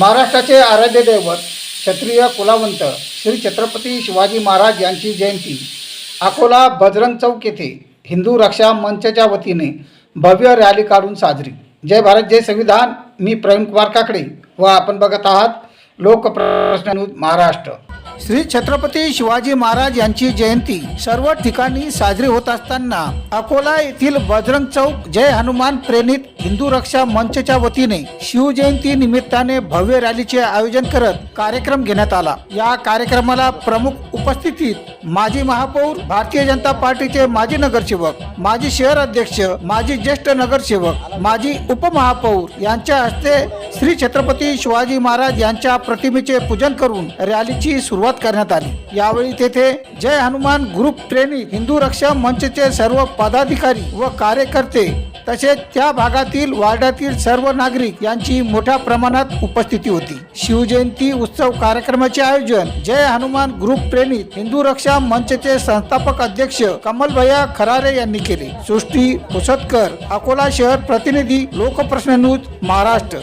महाराष्ट्राचे आराध्य दैवत क्षत्रिय कुलावंत श्री छत्रपती शिवाजी महाराज यांची जयंती. अकोला बजरंग चौक येथे हिंदू रक्षा मंचच्या वतीने भव्य रॅली काढून साजरी. जय भारत जय संविधान. मी प्रवीण कुमार काकडे व आपण बघत आहात लोकप्रश्न महाराष्ट्र. श्री छत्रपती शिवाजी महाराज यांची जयंती सर्व ठिकाणी साजरी होत असताना अकोला येथील बजरंग चौक जय हनुमान प्रेरित हिंदू रक्षा मंचच्या वतीने शिवजयंती निमित्ताने भव्य रॅलीचे आयोजन करत कार्यक्रम घेण्यात आला. या कार्यक्रमाला प्रमुख उपस्थितीत माजी महापौर भारतीय जनता पार्टीचे माजी नगरसेवक माजी शहर अध्यक्ष माजी ज्येष्ठ नगरसेवक माजी उपमहापौर यांच्या हस्ते श्री छत्रपती शिवाजी महाराज यांच्या प्रतिमेचे पूजन करून रॅलीची सुरुवात करण्यात आली. यावेळी तेथे जय हनुमान ग्रुप ट्रेनिंग हिंदू रक्षा मंचचे सर्व पदाधिकारी व कार्यकर्ते तसेच त्या भागातील वार्डातील सर्व नागरिक यांची मोठ्या प्रमाणात उपस्थिती होती. शिवजयंती उत्सव कार्यक्रमाचे आयोजन जय हनुमान ग्रुप प्रेरित हिंदू रक्षा मंचचे संस्थापक अध्यक्ष कमलभैया खरारे यांनी केले. सृष्टी होसतकर अकोला शहर प्रतिनिधी लोकप्रश्न न्यूज महाराष्ट्र.